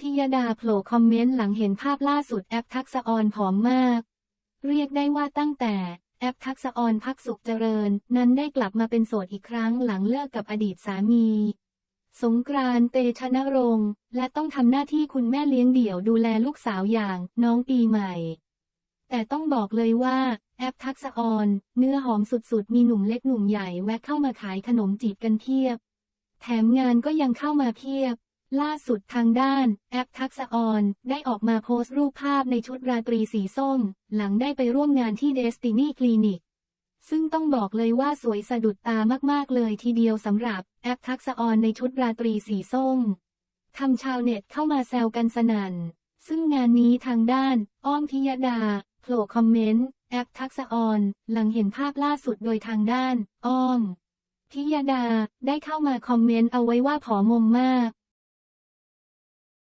พิยดาโผล่คอมเมนต์หลังเห็นภาพล่าสุดแอปทักษะออนผอมมาก เรียกได้ว่าตั้งแต่แอปทักษะออนพักสุขเจริญ นั้นได้กลับมาเป็นโสดอีกครั้งหลังเลิกกับอดีตสามี สงกรานต์เตชะนรงค์และต้องทำหน้าที่คุณแม่เลี้ยงเดี่ยวดูแลลูกสาวอย่างน้องปีใหม่ แต่ต้องบอกเลยว่าแอปทักษะออนเนื้อหอมสุดๆ มีหนุ่มเล็กหนุ่มใหญ่แวะเข้ามาขายขนมจีบกันเพียบ แถมงานก็ยังเข้ามาเพียบ ล่าสุดทางด้าน แอปทักษออน ได้ออกมาโพสต์รูปภาพในชุดราตรีสีส้ม หลังได้ไปร่วมงานที่ Destiny Clinic ซึ่งต้องบอกเลยว่าสวยสะดุดตามาก ๆ เลยทีเดียวสำหรับแอปทักษออนในชุดราตรีสีส้มทำชาวเน็ตเข้ามาแซวกันสนั่น ซึ่งงานนี้ทางด้าน อ้อมพิยดาโผล่คอมเมนต์ แอปทักษออน หลังเห็นภาพล่าสุดโดยทางด้าน อ้อมพิยดาได้เข้ามาคอมเมนต์เอาไว้ว่าผอมมมาก